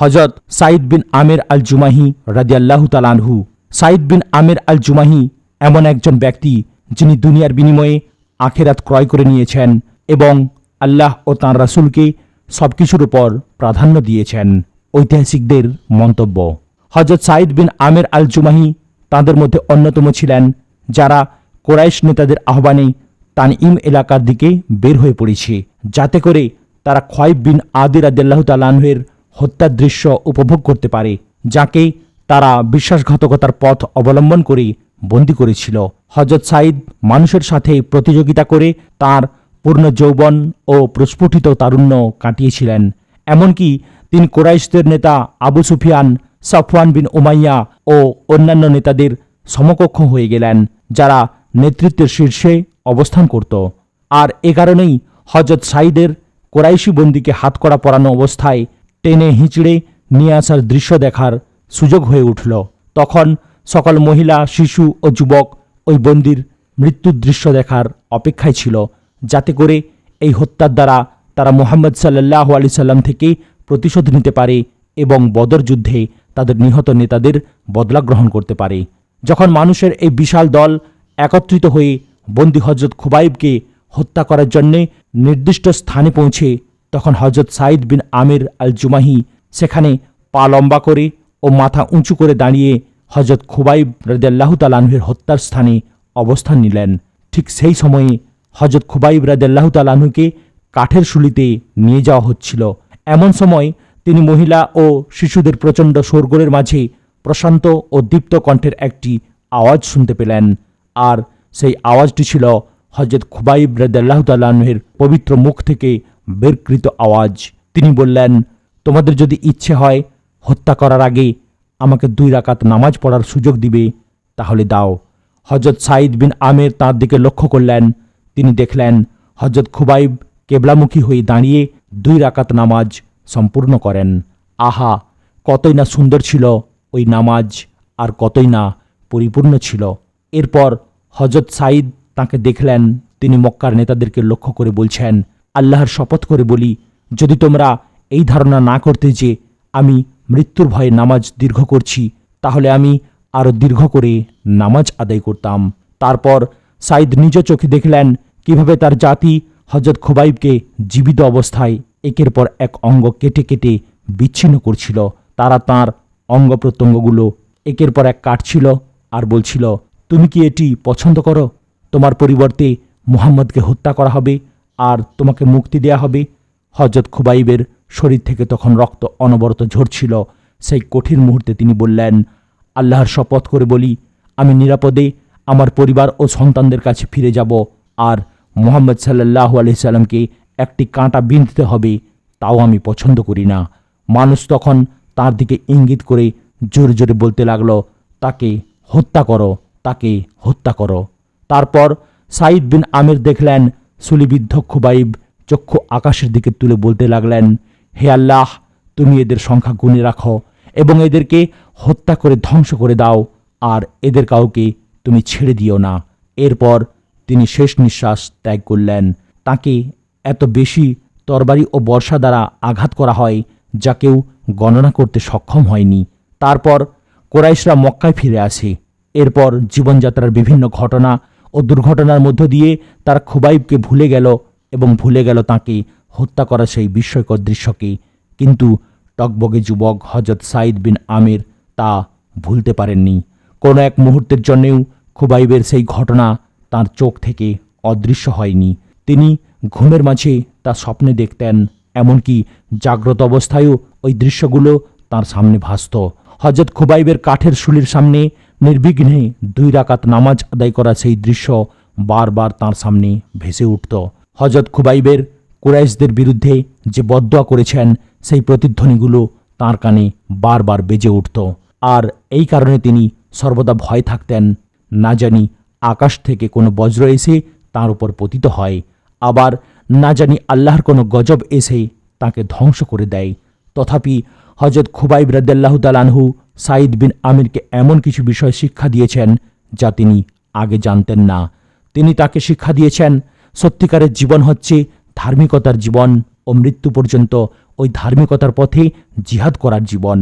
হজরত সাইদ বিন আমের আল জুমাহি রাদিয়াল্লাহু তালানহু সাইদ বিন আমের আল জুমাহি এমন একজন ব্যক্তি যিনি দুনিয়ার বিনিময়ে আখেরাত ক্রয় করে নিয়েছেন এবং আল্লাহ ও তাঁর রাসুলকে সব কিছুর উপর প্রাধান্য দিয়েছেন। ঐতিহাসিকদের মন্তব্য। হজরত সাইদ বিন আমের আল জুমাহি তাঁদের মধ্যে অন্যতম ছিলেন, যারা কোরাইশ নেতাদের আহ্বানে তানইম এলাকার দিকে বের হয়ে পড়েছে, যাতে করে তারা খয়েব বিন আদির আদাল্লাহ তালাহের হত্যার দৃশ্য উপভোগ করতে পারে, যাকে তারা বিশ্বাসঘাতকতার পথ অবলম্বন করে বন্দী করেছিল। হজরত সাইদ মানুষের সাথে প্রতিযোগিতা করে তার পূর্ণ যৌবন ও প্রস্ফুটিত তারুণ্য কাটিয়েছিলেন। এমনকি তিনি কোরাইশদের নেতা Abu Sufyan, Safwan bin Umayya ও অন্যান্য নেতাদের সমকক্ষ হয়ে গেলেন, যারা নেতৃত্বের শীর্ষে অবস্থান করত। আর এ কারণেই হজরত সাইদের কোরাইশি বন্দিকে হাতকড়া পরানো অবস্থায় টেনে হিঁচড়ে নিয়ে আসার দৃশ্য দেখার সুযোগ হয়ে উঠল। তখন সকল মহিলা, শিশু ও যুবক ওই বন্দির মৃত্যুর দৃশ্য দেখার অপেক্ষায় ছিল, যাতে করে এই হত্যার দ্বারা তারা মোহাম্মদ সাল্লাহ আলি সাল্লাম থেকে প্রতিশোধ নিতে পারে এবং বদর যুদ্ধে তাদের নিহত নেতাদের বদলা গ্রহণ করতে পারে। যখন মানুষের এই বিশাল দল একত্রিত হয়ে বন্দি হজরত খুবাইবকে হত্যা করার জন্যে নির্দিষ্ট স্থানে পৌঁছে তখন হজরত সাইদ বিন আমির আল জুমাহি সেখানে পা লম্বা করে ও মাথা উঁচু করে দাঁড়িয়ে হজরত খুবাইব রাদেল্লাহ তালাহের হত্যার স্থানে অবস্থান নিলেন। ঠিক সেই সময়ে হজরত খুবাইব রাদেল্লাহ তালাহুকে কাঠের শুলিতে নিয়ে যাওয়া হচ্ছিল। এমন সময় তিনি মহিলা ও শিশুদের প্রচণ্ড শোরগোলের মাঝে প্রশান্ত ও দীপ্ত কণ্ঠের একটি আওয়াজ শুনতে পেলেন। আর সেই আওয়াজটি ছিল হজরত খুবাইব রাদাল্লাহ তাল্লাহের পবিত্র মুখ থেকে বেরকৃত আওয়াজ। তিনি বললেন, তোমাদের যদি ইচ্ছে হয় হত্যা করার আগে আমাকে দুই রাকাত নামাজ পড়ার সুযোগ দিবে, তাহলে দাও। হজরত সাইদ বিন আমের তাঁর দিকে লক্ষ্য করলেন। তিনি দেখলেন হজরত খুবাইব কেবলামুখী হয়ে দাঁড়িয়ে দুই রাকাত নামাজ সম্পূর্ণ করেন। আহা, কতই না সুন্দর ছিল ওই নামাজ, আর কতই না পরিপূর্ণ ছিল। এরপর হজরত সাইদ তাকে দেখলেন। তিনি মক্কার নেতাদেরকে লক্ষ্য করে বলছেন আল্লাহর শপথ করে বলি, যদি তোমরা এই ধারণা না করতে যে আমি মৃত্যুর ভয়ে নামাজ দীর্ঘ করছি, তাহলে আমি আরও দীর্ঘ করে নামাজ আদায় করতাম। তারপর সাইদ নিজ চোখে দেখলেন কীভাবে তার জাতি হজরত খুবাইবকে জীবিত অবস্থায় একের পর এক অঙ্গ কেটে কেটে বিচ্ছিন্ন করছিল। তারা তার অঙ্গ প্রত্যঙ্গগুলো একের পর এক কাটছিল আর বলছিল, তুমি কি এটি পছন্দ করো? তোমার পরিবর্তে মুহাম্মদকে হত্যা করা হবে? আর তোমাকে মুক্তি দেয়া হবে। হজরত খুবাইবের শরীর থেকে তখন রক্ত অনবরত ঝরছিল। সেই কঠিন মুহূর্তে তিনি বললেন, আল্লাহর শপথ করে বলি, আমি নিরাপদে আমার পরিবার ও সন্তানদের কাছে ফিরে যাব। আর মোহাম্মদ সাল্লাহ আলহিসাল্লামকে একটি কাঁটা বিঁধতে হবে, তাও আমি পছন্দ করি না। মানুষ তখন তার দিকে ইঙ্গিত করে জোরে জোরে বলতে লাগল, তাকে হত্যা করো, তাকে হত্যা করো। তারপর সাইদ বিন আমির দেখলেন সুলিবিদ্ধ খুবাইব চক্ষু আকাশের দিকে তুলে বলতে লাগলেন, হে আল্লাহ, তুমি এদের সংখ্যা গুণে রাখো এবং এদেরকে হত্যা করে ধ্বংস করে দাও, আর এদের কাউকে তুমি ছেড়ে দিও না। এরপর তিনি শেষ নিঃশ্বাস ত্যাগ করলেন। তাকে এত বেশি তরবারি ও বর্ষা দ্বারা আঘাত করা হয় যা কেউ গণনা করতে সক্ষম হয়নি। তারপর কোরাইশরা মক্কায় ফিরে আসে। এরপর জীবনযাত্রার বিভিন্ন ঘটনা ও দুর্ঘটনার মধ্য দিয়ে তারা খুবাইবকে ভুলে গেল এবং ভুলে গেল তাকে হত্যা করা সেই বিস্ময়কর দৃশ্যকে। কিন্তু টকবগে যুবক হজরত সাইদ বিন আমির তা ভুলতে পারেননি। কোনো এক মুহূর্তের জন্যেও খুবাইবের সেই ঘটনা তার চোখ থেকে অদৃশ্য হয়নি। তিনি ঘুমের মাঝে তা স্বপ্নে দেখতেন, এমনকি জাগ্রত অবস্থায়ও ওই দৃশ্যগুলো তার সামনে ভাসত। হজরত খুবাইবের কাঠের শুলির সামনে নির্বিঘ্নে দুই রাকাত নামাজ আদায় করা সেই দৃশ্য বারবার তার সামনে ভেসে উঠত। হজরত খুবাইবের কুরাইশদের বিরুদ্ধে যে বদয়া করেছেন, সেই প্রতিধ্বনিগুলো তার কানে বারবার বেজে উঠত। আর এই কারণে তিনি সর্বদা ভয় থাকতেন। না জানি আকাশ থেকে কোনো বজ্র এসে তার উপর পতিত হয়, আবার না জানি আল্লাহর কোনো গজব এসে তাকে ধ্বংস করে দেয়। তথাপি হজরত খুবাইব রাদ্দাল্লাহ তালানহু সাইদ বিন আমিরকে এমন কিছু বিষয় শিক্ষা দিয়েছেন যা তিনি আগে জানতেন না। তিনি তাকে শিক্ষা দিয়েছেন, সত্যিকারের জীবন হচ্ছে ধার্মিকতার জীবন ও মৃত্যু পর্যন্ত ওই ধার্মিকতার পথে জিহাদ করার জীবন।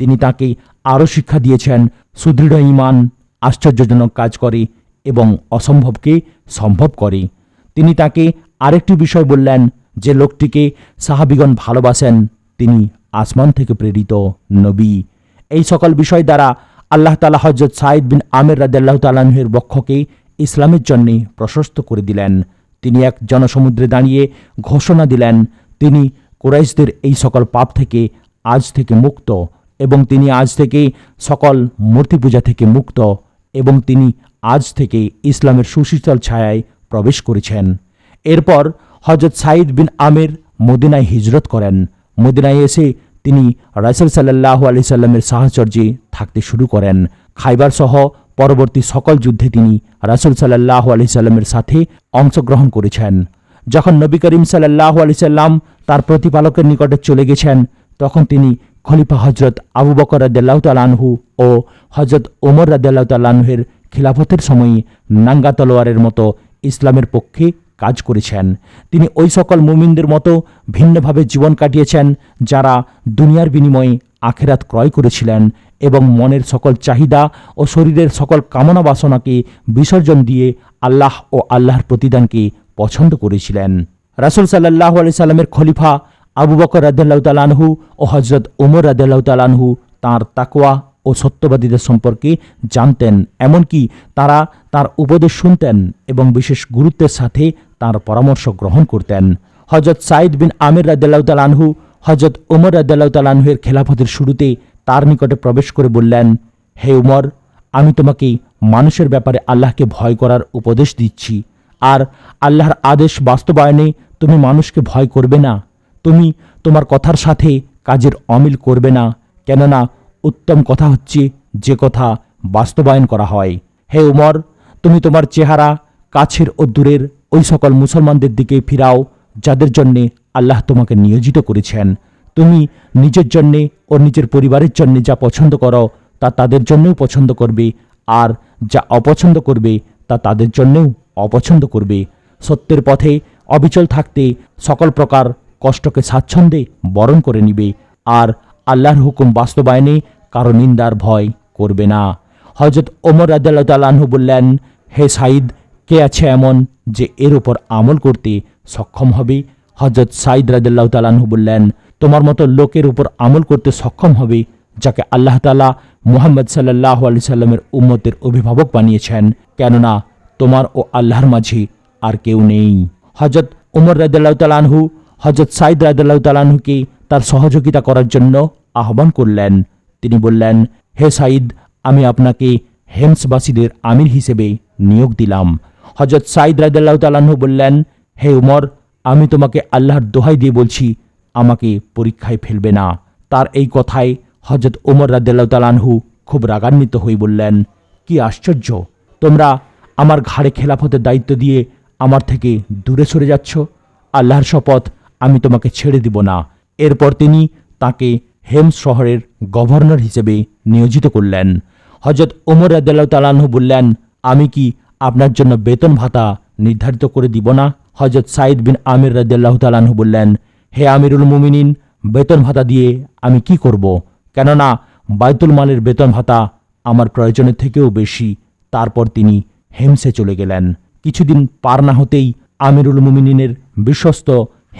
তিনি তাকে আরও শিক্ষা দিয়েছেন, সুদৃঢ় ইমান আশ্চর্যজনক কাজ করে এবং অসম্ভবকে সম্ভব করে। তিনি তাকে আরেকটি বিষয় বললেন, যে লোকটিকে সাহাবিগণ ভালোবাসেন, তিনি আসমান থেকে প্রেরিত নবী। এই সকল বিষয় দ্বারা আল্লাহ তালা হজরত সাইদ বিন আমের রাদাল্লাহ তালাহের বক্ষকে ইসলামের জন্যে প্রশস্ত করে দিলেন। তিনি এক জনসমুদ্রে দাঁড়িয়ে ঘোষণা দিলেন, তিনি কুরাইশদের এই সকল পাপ থেকে আজ থেকে মুক্ত এবং তিনি আজ থেকে সকল মূর্তি পূজা থেকে মুক্ত এবং তিনি আজ থেকে ইসলামের সুশীতল ছায়ায় প্রবেশ করেছেন। এরপর হজরত সাইদ বিন আমের মদিনায় হিজরত করেন। মদিনায় এসে তিনি রাসেল সাল্লাহ আলি সাল্লামের সাহচর্যে থাকতে শুরু করেন। খাইবার সহ পরবর্তী সকল যুদ্ধে তিনি রাসুল সাল্লাহ আলি সাল্লামের সাথে অংশগ্রহণ করেছেন। যখন নবী করিম সাল্লাহ আলি সাল্লাম তার প্রতিপালকের নিকটে চলে গেছেন, তখন তিনি খলিফা হজরত আবু বকর রাদ্দাল্লাহ তালানহু ও হজরত ওমর রাদ্দাল্লাহ তালানহের খিলাফতের সময়ই নাঙ্গা তলোয়ারের মতো ইসলামের পক্ষে কাজ করেছেন। তিনি ওই সকল মুমিনদের মতো ভিন্নভাবে জীবন কাটিয়েছেন, যারা দুনিয়ার বিনিময়ে আখেরাত ক্রয় করেছিলেন এবং মনের সকল চাহিদা ও শরীরের সকল কামনা বাসনাকে বিসর্জন দিয়ে আল্লাহ ও আল্লাহর প্রতিদানকে পছন্দ করেছিলেন। রাসুল সাল্লাহ আলি সাল্লামের খলিফা আবু বকর তালানহু ও হজরত ওমর তালানহু তাঁর তাকোয়া ও সত্যবাদীদের সম্পর্কে জানতেন, এমনকি তারা তার উপদেশ শুনতেন এবং বিশেষ গুরুত্বের সাথে তার পরামর্শ গ্রহণ করতেন। হজরত সাইদ বিন আমির রাদ্দাল্লাহ তালানহু হজরত ওমর রাদ্দাল্লাহ তালানহুয়ের খেলাফতের শুরুতে তার নিকটে প্রবেশ করে বললেন, হে উমর, আমি তোমাকে মানুষের ব্যাপারে আল্লাহকে ভয় করার উপদেশ দিচ্ছি। আর আল্লাহর আদেশ বাস্তবায়নে তুমি মানুষকে ভয় করবে না। তুমি তোমার কথার সাথে কাজের অমিল করবে না। কেননা উত্তম কথা হচ্ছে যে কথা বাস্তবায়ন করা হয়। হে উমর, তুমি তোমার চেহারা কাছের ও দূরের ওই সকল মুসলমানদের দিকে ফিরাও, যাদের জন্যে আল্লাহ তোমাকে নিয়োজিত করেছেন। তুমি নিজের জন্যে ও নিজের পরিবারের জন্য যা পছন্দ করো, তা তাদের জন্যও পছন্দ করবে, আর যা অপছন্দ করবে, তা তাদের জন্যও অপছন্দ করবে। সত্যের পথে অবিচল থাকতে সকল প্রকার কষ্টকে স্বাচ্ছন্দ্যে বরণ করে নিবে, আর আল্লাহর হুকুম বাস্তবায়নে কারও নিন্দার ভয় করবে না। হজরত ওমর রাজ্লাহ তালাহু বললেন, হে সাইদ কে আছে এমন যে এর উপর আমল করতে সক্ষম হবে? হজরত সাইদ রাজ্লাহ তালাহু বললেন, তোমার মতো লোকের উপর আমল করতে সক্ষম হবে যাকে আল্লাহ তালা মুহাম্মদ সাল্লাহ আলি সাল্লামের উম্মতের অভিভাবক বানিয়েছেন। কেননা তোমার ও আল্লাহর মাঝে আর কেউ নেই। হজরত উমর রাজ্লাহ তালাহু হজরত সাইদ রাজ্লাহ তালাহুকে তার সহযোগিতা করার জন্য আহ্বান করলেন। তিনি বললেন, হে সাইদ আমি আপনাকে হেমসবাসীদের আমির হিসেবে নিয়োগ দিলাম। হজরত সাইদ রাজ্লাহ তালাহু বললেন, হে উমর, আমি তোমাকে আল্লাহর দোহাই দিয়ে বলছি, আমাকে পরীক্ষায় ফেলবে না। তার এই কথায় হজরত ওমর রাদ্দাল্লাহ তালানহু খুব রাগান্বিত হয়ে বললেন, কি আশ্চর্য! তোমরা আমার ঘাড়ে খেলাফতের দায়িত্ব দিয়ে আমার থেকে দূরে সরে যাচ্ছ। আল্লাহর শপথ আমি তোমাকে ছেড়ে দিব না। এরপর তিনি তাকে হেম শহরের গভর্নর হিসেবে নিয়োজিত করলেন। হজরত ওমর রাদ্দাল্লাহ তালানহু বললেন, আমি কি আপনার জন্য বেতন ভাতা নির্ধারিত করে দিব না। হজরত সাইদ বিন আমির রাদ্দাল্লাহ তালানহু বললেন, হে আমিরুল মুমিনিন, বেতন ভাতা দিয়ে আমি কি করব? কেননা বাইতুল মালের বেতন ভাতা আমার প্রয়োজনের থেকেও বেশি। তারপর তিনি হেমসে চলে গেলেন। কিছুদিন পার না হতেই আমিরুল মুমিনিনের বিশ্বস্ত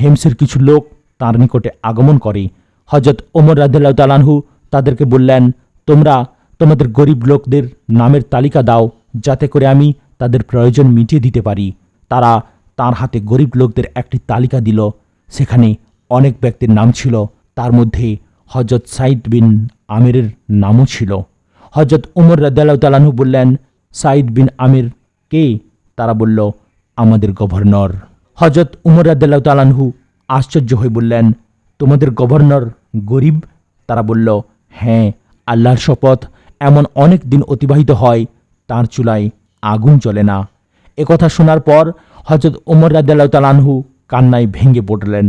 হেমসের কিছু লোক তার নিকটে আগমন করে। হজরত ওমর রাদিল্লাহ তালানহু তাদেরকে বললেন, তোমরা তোমাদের গরিব লোকদের নামের তালিকা দাও, যাতে করে আমি তাদের প্রয়োজন মিটিয়ে দিতে পারি। তারা তার হাতে গরিব লোকদের একটি তালিকা দিল। সেখানে অনেক ব্যক্তির নাম ছিল। তার মধ্যে হজরত সাইদ বিন আমিরের নামও ছিল। হজরত উমর রাদ্দাল্লাহ তালাহু বললেন সাইদ বিন আমির কে? তারা বলল, আমাদের গভর্নর। হজরত উমর রাদ্দাল্লাহ তালাহু আশ্চর্য হয়ে বললেন, তোমাদের গভর্নর গরিব? তারা বলল হ্যাঁ আল্লাহর শপথ এমন অনেক দিন অতিবাহিত হয়, তার চুলায় আগুন চলে না। একথা শোনার পর হজরত ওমর রাদ্দাল্লাহ তালানহু কান্নায় ভেঙে পড়লেন।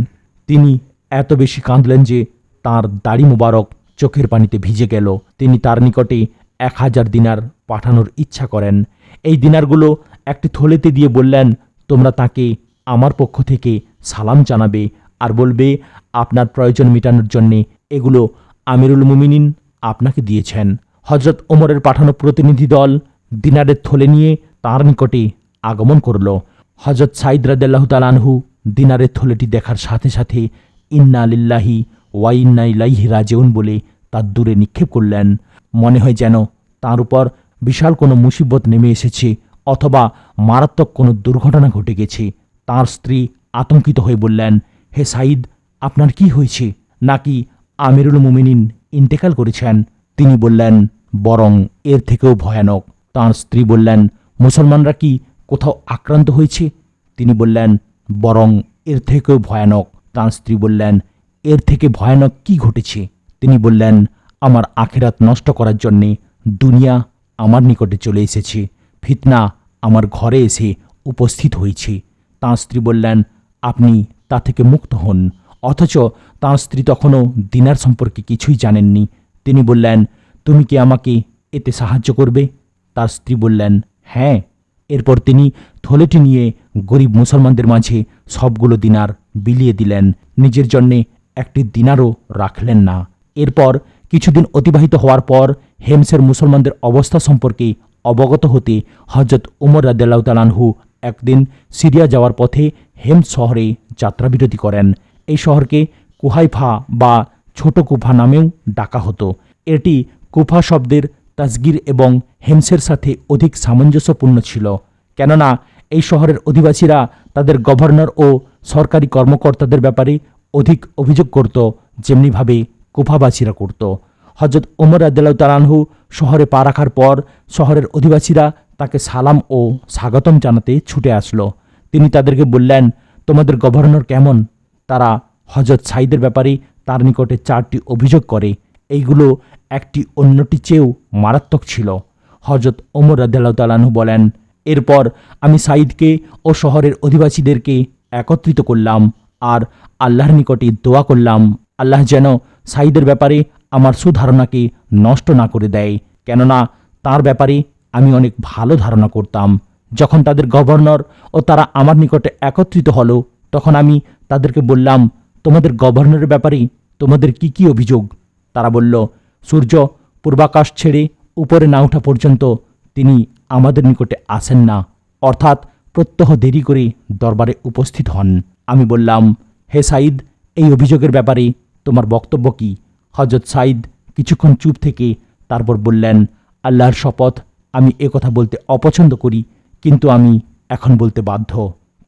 তিনি এত বেশি কাঁদলেন যে তার দাড়ি মোবারক চোখের পানিতে ভিজে গেল। তিনি তার নিকটে এক হাজার দিনার পাঠানোর ইচ্ছা করেন। এই দিনারগুলো একটি থলেতে দিয়ে বললেন, তোমরা তাকে আমার পক্ষ থেকে সালাম জানাবে আর বলবে, আপনার প্রয়োজন মেটানোর জন্যে এগুলো আমিরুল মুমিনিন আপনাকে দিয়েছেন। হজরত ওমরের পাঠানো প্রতিনিধি দল দিনারের থলে নিয়ে তার নিকটে আগমন করল। হজরত সাইদ রাদাল্লাহ তালানহু দিনারের থলেটি দেখার সাথে সাথে ইন্না আলিল্লাহি ওয়াইন্না ইলাইহি রাজেউন বলে তার দূরে নিক্ষেপ করলেন। মনে হয় যেন তার উপর বিশাল কোনো মুসিবত নেমে এসেছে অথবা মারাত্মক কোনো দুর্ঘটনা ঘটে গেছে। তার স্ত্রী আতঙ্কিত হয়ে বললেন, হে সাইদ আপনার কি হয়েছে? নাকি আমিরুল মুমিনিন ইন্তেকাল করেছেন? তিনি বললেন, বরং এর থেকেও ভয়ানক। তার স্ত্রী বললেন, মুসলমানরা কি কোথাও আক্রান্ত হয়েছে? তিনি বললেন, বরং এর থেকেও ভয়ানক। তার স্ত্রী বললেন, এর থেকে ভয়ানক কি ঘটেছে? তিনি বললেন, আমার আখেরাত নষ্ট করার জন্যে দুনিয়া আমার নিকটে চলে এসেছে, ফিতনা আমার ঘরে এসে উপস্থিত হয়েছে। তাঁর স্ত্রী বললেন, আপনি তা থেকে মুক্ত হন। অথচ তাঁর স্ত্রী তখনও দিনার সম্পর্কে কিছুই জানেননি। তিনি বললেন, তুমি কি আমাকে এতে সাহায্য করবে? তার স্ত্রী বললেন হ্যাঁ। এরপর তিনি থলেটি নিয়ে গরিব মুসলমানদের মাঝে সবগুলো দিনার বিলিয়ে দিলেন। নিজের জন্যে একটি দিনারও রাখলেন না। এরপর কিছুদিন অতিবাহিত হওয়ার পর হেমসের মুসলমানদের অবস্থা সম্পর্কে অবগত হতে হজরত উমর তালানহু একদিন সিরিয়া যাওয়ার পথে হেমস শহরে যাত্রাবিরতি করেন। এই শহরকে কুহাইফা বা ছোট কুফা নামেও ডাকা হতো। এটি কুফা শব্দের তাজগির এবং হেমসের সাথে অধিক সামঞ্জস্যপূর্ণ ছিল। কেননা, এই শহরের অধিবাসীরা তাদের গভর্নর ও সরকারি কর্মকর্তাদের ব্যাপারে অধিক অভিযোগ করত, যেমনিভাবে কুফাবাসীরা করত। হজরত ওমর আদাল্লাহ তালানহু শহরে পা রাখার পর শহরের অধিবাসীরা তাকে সালাম ও স্বাগতম জানাতে ছুটে আসলো। তিনি তাদেরকে বললেন, তোমাদের গভর্নর কেমন? তারা হজরত সাইদের ব্যাপারে তার নিকটে চারটি অভিযোগ করে। এইগুলো একটি অন্যটি চেয়েও মারাত্মক ছিল। হজরত ওমর রাদ্দাল্লাহ তালানহু বলেন, এরপর আমি সাঈদকে ও শহরের অধিবাসীদেরকে একত্রিত করলাম আর আল্লাহর নিকটে দোয়া করলাম। আল্লাহ যেন সাঈদের ব্যাপারে আমার সুধারণাকে নষ্ট না করে দেয়। কেননা তার ব্যাপারে আমি অনেক ভালো ধারণা করতাম। যখন তাদের গভর্নর ও তারা আমার নিকটে একত্রিত হলো, তখন আমি তাদেরকে বললাম, তোমাদের গভর্নরের ব্যাপারে তোমাদের কি কি অভিযোগ? তারা বলল সূর্য পূর্বাকাশ ছেড়ে উপরে না ওঠা পর্যন্ত তিনি আমাদের নিকটে আসেন না। অর্থাৎ প্রত্যহ দেরি করে দরবারে উপস্থিত হন। আমি বললাম, হে সাইদ এই অভিযোগের ব্যাপারে তোমার বক্তব্য কি? হজরত সাইদ কিছুক্ষণ চুপ থেকে তারপর বললেন, আল্লাহর শপথ আমি কথা বলতে অপছন্দ করি, কিন্তু আমি এখন বলতে বাধ্য।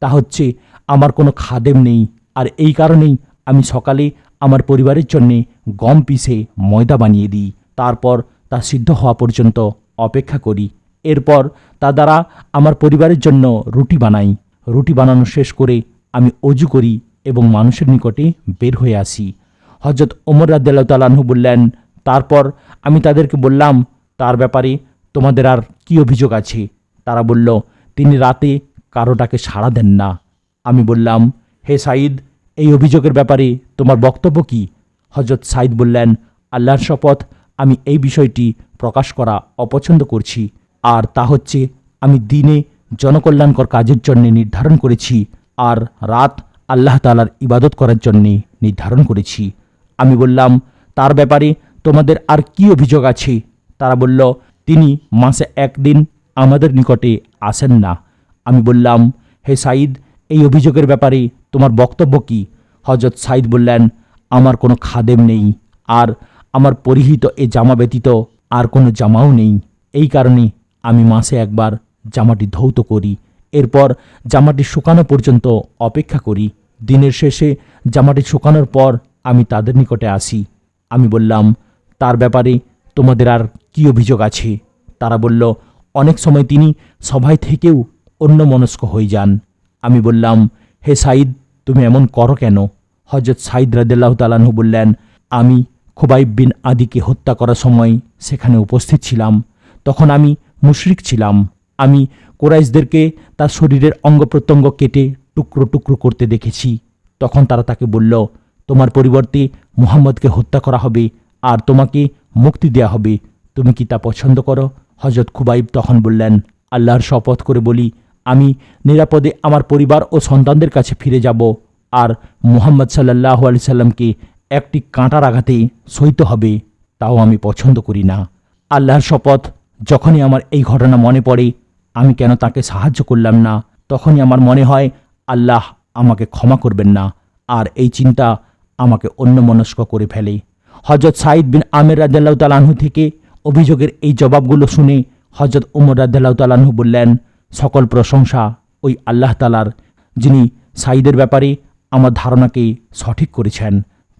তা হচ্ছে, আমার কোনো খাদেম নেই, আর এই কারণেই আমি সকালে আমার পরিবারের জন্যে গম পিষে ময়দা বানিয়ে দিই। তারপর তা সিদ্ধ হওয়া পর্যন্ত অপেক্ষা করি। এরপর তা দ্বারা আমার পরিবারের জন্য রুটি বানাই। রুটি বানানো শেষ করে আমি অজু করি এবং মানুষের নিকটে বের হয়ে আসি। হজরত ওমর রাদ্দাল্লাহ তালাহু বললেন, তারপর আমি তাদেরকে বললাম, তার ব্যাপারে তোমাদের আর কি অভিযোগ আছে? তারা বলল, তিনি রাতে কারোটাকে সাড়া দেন না। আমি বললাম, হে সাইদ এই অভিযোগের ব্যাপারে তোমার বক্তব্য কি? হজরত সাইদ বললেন, আল্লাহর শপথ, আমি এই বিষয়টি প্রকাশ করা অপছন্দ করছি। আর তা হচ্ছে, আমি দিনে জনকল্যাণকর কাজের জন্য নির্ধারণ করেছি। আর রাত আল্লাহ তালার ইবাদত করার জন্যে নির্ধারণ করেছি। আমি বললাম, তার ব্যাপারে তোমাদের আর কি অভিযোগ আছে? তারা বলল, তিনি মাসে একদিন আমাদের নিকটে আসেন না। আমি বললাম, হে সাইদ এই অভিযোগের ব্যাপারে তোমার বক্তব্য কি? হজরত সাইদ বললেন, আমার কোনো খাদেম নেই, আর আমার পরিহিত এ জামা ব্যতীত আর কোনো জামাও নেই। এই কারণে আমি মাসে একবার জামাটি ধৌত করি। এরপর জামাটি শুকানো পর্যন্ত অপেক্ষা করি। দিনের শেষে জামাটি শুকানোর পর আমি তাদের নিকটে আসি। আমি বললাম, তার ব্যাপারে তোমাদের আর কি অভিযোগ আছে? তারা বলল, অনেক সময় তিনি সভায় থেকেও অন্য মনস্ক হয়ে যান। আমি বললাম, হে সাইদ তুমি এমন করো কেন? হজরত সাইদ রাদিল্লাহ তালাহু বললেন, আমি খোবাইব বিন আদিকে হত্যা করার সময় সেখানে উপস্থিত ছিলাম। তখন আমি মুশরিক ছিলাম। আমি কোরাইশদেরকে তার শরীরের অঙ্গ প্রত্যঙ্গ কেটে টুকরো টুকরো করতে দেখেছি। তখন তারা তাকে বলল, তোমার পরিবর্তে মুহাম্মদকে হত্যা করা হবে আর তোমাকে মুক্তি দেয়া হবে। তুমি কি তা পছন্দ করো? হজরত খুবাইব তখন বললেন, আল্লাহর শপথ করে বলি আমি নিরাপদে আমার পরিবার ও সন্তানদের কাছে ফিরে যাব। আর মুহাম্মদ সাল্লাহ আলি সাল্লামকে একটি কাঁটার আঘাতে সইতে হবে, তাও আমি পছন্দ করি না। আল্লাহর শপথ, যখনই আমার এই ঘটনা মনে পড়ে, আমি কেন তাকে সাহায্য করলাম না? তখনই আমার মনে হয়, আল্লাহ আমাকে ক্ষমা করবেন না। আর এই চিন্তা আমাকে অন্যমনস্ক করে ফেলে। হজরত সাইদ বিন আমের রাজ্লাহ তালাহু থেকে অভিযোগের এই জবাবগুলো শুনে হজরত উমর রাজ্লাহ তালাহু বললেন সকল প্রশংসা ওই আল্লাহ তালার যিনি সাইদের ব্যাপারে আমার ধারণাকে সঠিক করেছেন।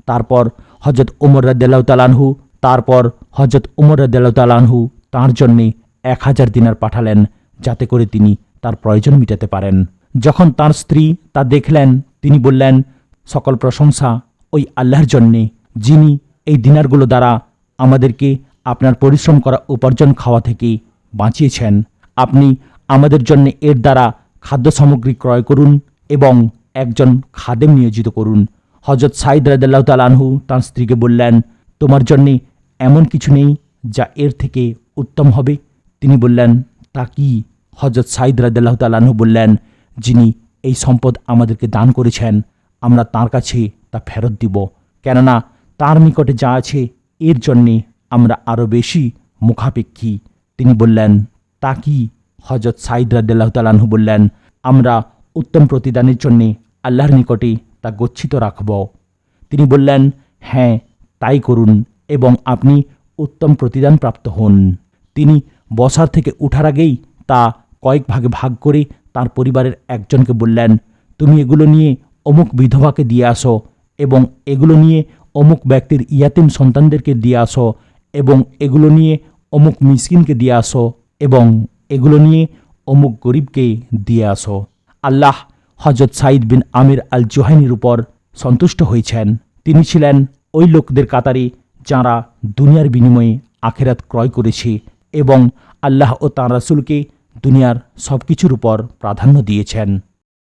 তারপর হজরত উমর রাদ্দাল্লাহ তালানহু তারপর হজরত উমর রাদ্দাল্লাহ তালানহু তাঁর জন্যে এক হাজার দিনার পাঠালেন, যাতে করে তিনি তার প্রয়োজন মিটাতে পারেন। যখন তার স্ত্রী তা দেখলেন, তিনি বললেন, সকল প্রশংসা ওই আল্লাহর জন্যে, যিনি এই দিনারগুলো দ্বারা আমাদেরকে আপনার পরিশ্রম করা উপার্জন খাওয়া থেকে বাঁচিয়েছেন। আপনি আমাদের জন্য এর দ্বারা খাদ্য সামগ্রী ক্রয় করুন এবং একজন খাদেম নিয়োজিত করুন। হজরত সাইদ রাদাল্লাহ তালানহু তাঁর স্ত্রীকে বললেন, তোমার জন্যে এমন কিছু নেই যা এর থেকে উত্তম হবে? তিনি বললেন, তা কি? হজরত সাইদ রাদাল্লাহ তালানহু বললেন, যিনি এই সম্পদ আমাদেরকে দান করেছেন, আমরা তার কাছে তা ফেরত দিব। কেননা তার নিকটে যা আছে, এর জন্যে আমরা আরও বেশি মুখাপেক্ষী। তিনি বললেন, তা কি? হজরত সাইদ রাদ্দাল্লাহ তালাহু বললেন, আমরা উত্তম প্রতিদানের জন্যে আল্লাহর নিকটে তা গচ্ছিত রাখব। তিনি বললেন হ্যাঁ তাই করুন এবং আপনি উত্তম প্রতিদান প্রাপ্ত হন। তিনি বসার থেকে উঠার আগেই তা কয়েক ভাগে ভাগ করে তার পরিবারের একজনকে বললেন, তুমি এগুলো নিয়ে অমুক বিধবাকে দিয়ে আসো এবং এগুলো নিয়ে অমুক ব্যক্তির ইয়াতিম সন্তানদেরকে দিয়ে আসো এবং এগুলো নিয়ে অমুক মিসকিনকে দিয়ে আসো এবং এগুলো নিয়ে অমুক গরিবকে দিয়ে আসো। আল্লাহ হজরত সাইদ বিন আমির আল জোহাইনির উপর সন্তুষ্ট হয়েছেন। তিনি ছিলেন ওই লোকদের কাতারে যাঁরা দুনিয়ার বিনিময়ে আখেরাত ক্রয় করেছে এবং আল্লাহ ও তাঁর রাসুলকে দুনিয়ার সব কিছুর উপর প্রাধান্য দিয়েছেন।